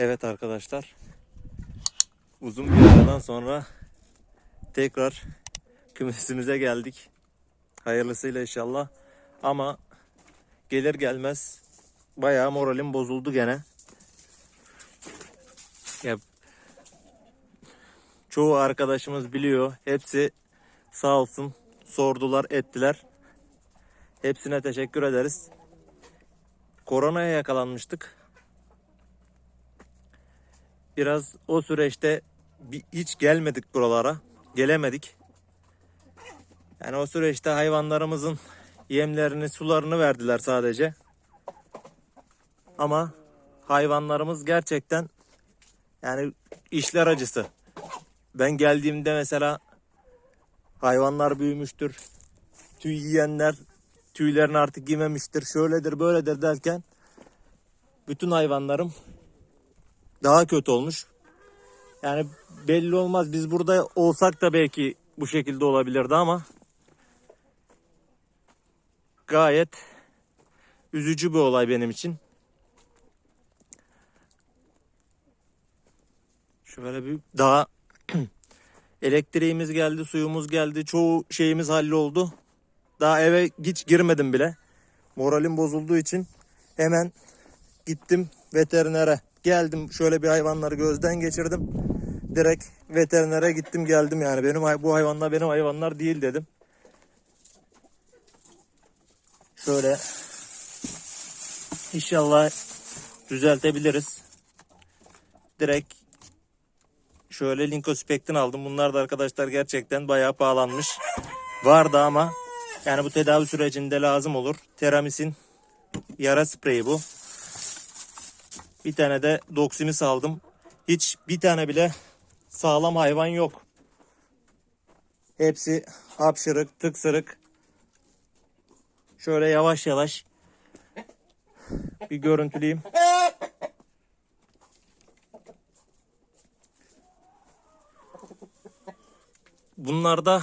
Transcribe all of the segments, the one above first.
Evet arkadaşlar. Uzun bir aradan sonra tekrar kümesimize geldik. Hayırlısıyla inşallah. Ama gelir gelmez bayağı moralim bozuldu gene. Ya, çoğu arkadaşımız biliyor. Hepsi sağ olsun sordular ettiler. Hepsine teşekkür ederiz. Koronaya yakalanmıştık. Biraz o süreçte bir, hiç gelmedik buralara. Gelemedik. Yani o süreçte hayvanlarımızın yemlerini, sularını verdiler sadece. Ama hayvanlarımız gerçekten yani işler acısı. Ben geldiğimde mesela hayvanlar büyümüştür. Tüy yiyenler tüylerini artık giymemiştir. Şöyledir böyledir derken bütün hayvanlarım daha kötü olmuş. Yani belli olmaz. Biz burada olsak da belki bu şekilde olabilirdi ama gayet üzücü bir olay benim için. Şöyle bir daha elektriğimiz geldi, suyumuz geldi, çoğu şeyimiz halloldu. Daha eve hiç girmedim bile. Moralim bozulduğu için hemen gittim veterinere. Geldim şöyle bir hayvanları gözden geçirdim. Direkt veterinere gittim geldim yani. Benim bu hayvanlar benim hayvanlar değil dedim. Şöyle inşallah düzeltebiliriz. Direkt şöyle Linkospektin aldım. Bunlar da arkadaşlar gerçekten bayağı pahalanmış. Vardı ama yani bu tedavi sürecinde lazım olur. Teramisin yara spreyi bu. Bir tane de Doximis aldım. Hiç bir tane bile sağlam hayvan yok. Hepsi hapşırık, tıksırık. Şöyle yavaş yavaş bir görüntüleyeyim. Bunlarda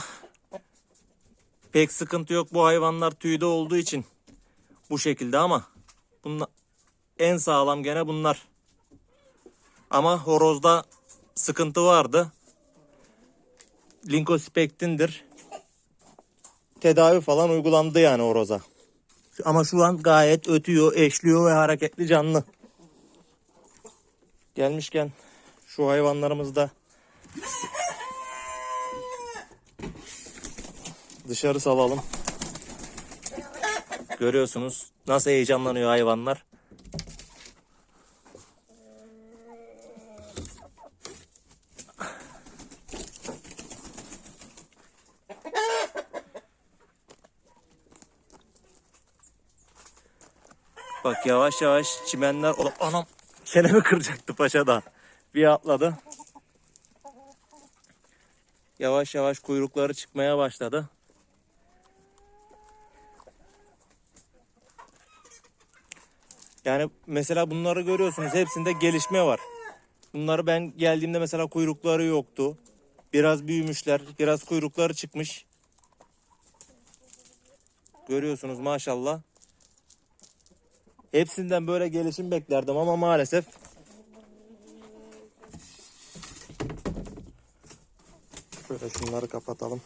pek sıkıntı yok. Bu hayvanlar tüyde olduğu için bu şekilde ama bunlar en sağlam gene bunlar. Ama horozda sıkıntı vardı. Linkospektindir. Tedavi falan uygulandı yani horoza. Ama şu an gayet ötüyor, eşliyor ve hareketli canlı. Gelmişken şu hayvanlarımızı da dışarı salalım. Görüyorsunuz nasıl heyecanlanıyor hayvanlar. Bak yavaş yavaş çimenler... Ola- Anam çenemi kıracaktı paşadan. Bir atladı. Yavaş yavaş kuyrukları çıkmaya başladı. Yani mesela bunları görüyorsunuz. Hepsinde gelişme var. Bunları ben geldiğimde mesela kuyrukları yoktu. Biraz büyümüşler. Biraz kuyrukları çıkmış. Görüyorsunuz maşallah. Hepsinden böyle gelişim beklerdim ama maalesef Şöyle şunları kapatalım.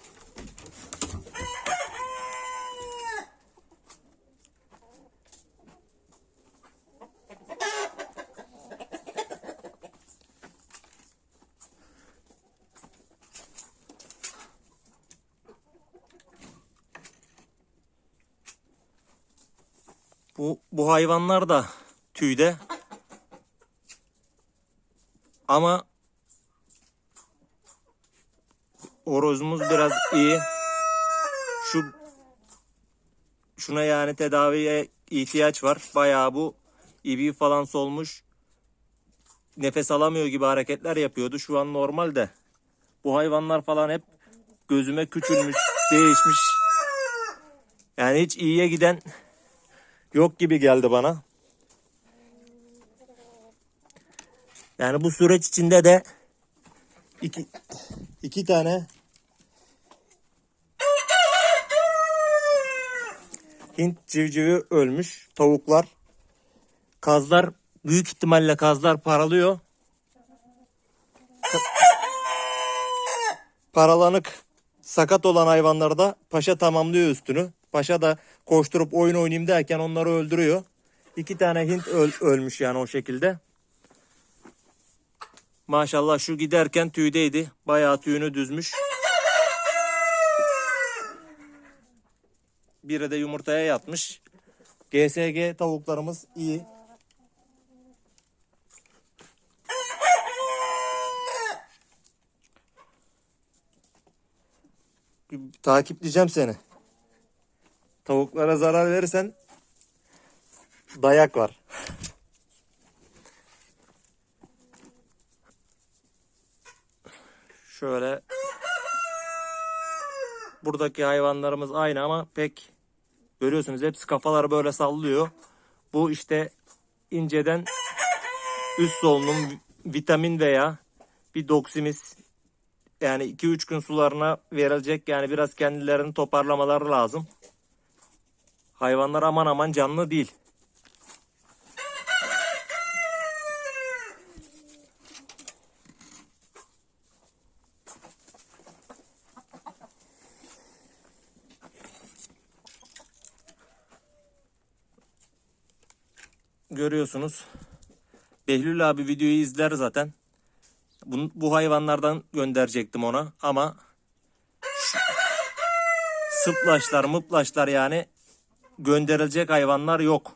Bu, bu hayvanlar da tüyde. Ama horozumuz biraz iyi. Şu şuna yani tedaviye ihtiyaç var. Bayağı bu ibi falan solmuş. Nefes alamıyor gibi hareketler yapıyordu. Şu an normal de. Bu hayvanlar falan hep gözüme küçülmüş, değişmiş. Yani hiç iyiye giden yok gibi geldi bana. Yani bu süreç içinde de iki, iki tane Hint civcivi ölmüş. Tavuklar. Kazlar büyük ihtimalle kazlar paralıyor. Paralanık sakat olan hayvanlarda paşa tamamlıyor üstünü. Paşa da koşturup oyun oynayayım derken onları öldürüyor. İki tane Hint öl- ölmüş yani o şekilde. Maşallah şu giderken tüydeydi. Bayağı tüyünü düzmüş. Biri de yumurtaya yatmış. GSG tavuklarımız iyi. Bir Takipleyeceğim seni. Tavuklara zarar verirsen dayak var. Şöyle buradaki hayvanlarımız aynı ama pek görüyorsunuz hepsi kafaları böyle sallıyor. Bu işte inceden üst solunum vitamin veya bir doksimis yani 2-3 gün sularına verilecek yani biraz kendilerini toparlamaları lazım. Hayvanlar aman aman canlı değil. Görüyorsunuz. Behlül abi videoyu izler zaten. Bu, bu hayvanlardan gönderecektim ona ama sıplaşlar mıplaşlar yani gönderilecek hayvanlar yok.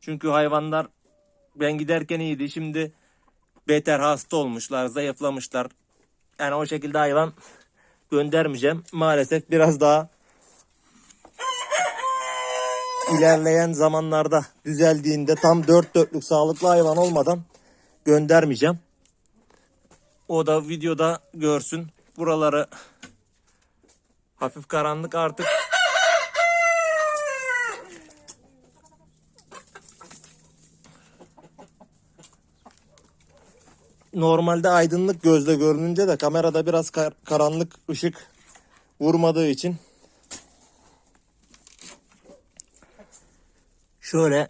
Çünkü hayvanlar ben giderken iyiydi. Şimdi beter hasta olmuşlar, zayıflamışlar. Yani o şekilde hayvan göndermeyeceğim. Maalesef biraz daha ilerleyen zamanlarda düzeldiğinde tam dört dörtlük sağlıklı hayvan olmadan göndermeyeceğim. O da videoda görsün. Buraları hafif karanlık artık. Normalde aydınlık gözle görününce de kamerada biraz kar- karanlık ışık vurmadığı için şöyle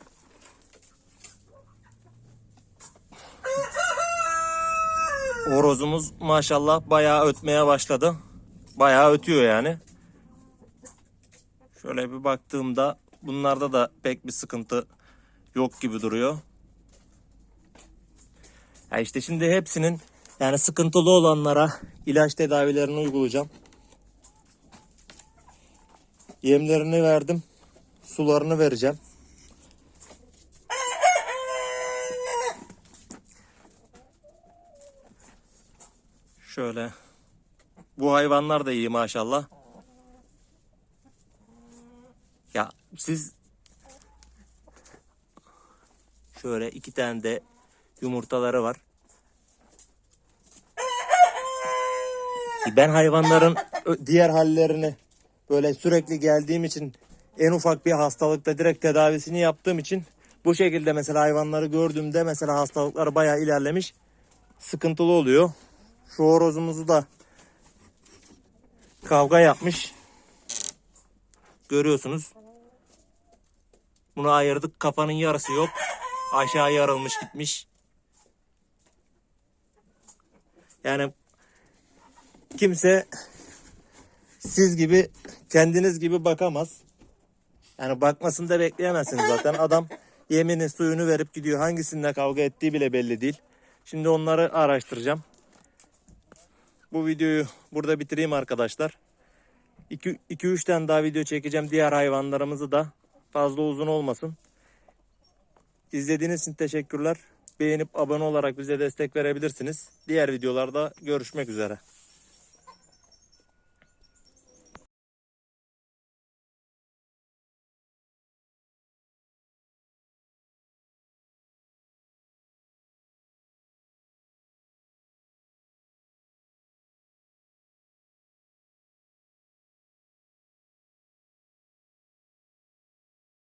Horozumuz maşallah bayağı ötmeye başladı. Bayağı ötüyor yani. Şöyle bir baktığımda bunlarda da pek bir sıkıntı yok gibi duruyor. Ya işte şimdi hepsinin yani sıkıntılı olanlara ilaç tedavilerini uygulayacağım. Yemlerini verdim. Sularını vereceğim. Şöyle. Bu hayvanlar da iyi maşallah. Ya siz şöyle iki tane de yumurtaları var. Ben hayvanların diğer hallerini böyle sürekli geldiğim için en ufak bir hastalıkta direkt tedavisini yaptığım için bu şekilde mesela hayvanları gördüğümde mesela hastalıkları bayağı ilerlemiş sıkıntılı oluyor. Şu horozumuzu da kavga yapmış. Görüyorsunuz. Bunu ayırdık. Kafanın yarısı yok. Aşağı yarılmış gitmiş. Yani kimse siz gibi kendiniz gibi bakamaz. Yani bakmasını da bekleyemezsiniz zaten. Adam yemini suyunu verip gidiyor. Hangisinde kavga ettiği bile belli değil. Şimdi onları araştıracağım. Bu videoyu burada bitireyim arkadaşlar. 2-3 tane daha video çekeceğim. Diğer hayvanlarımızı da fazla uzun olmasın. İzlediğiniz için teşekkürler. Beğenip abone olarak bize destek verebilirsiniz. Diğer videolarda görüşmek üzere.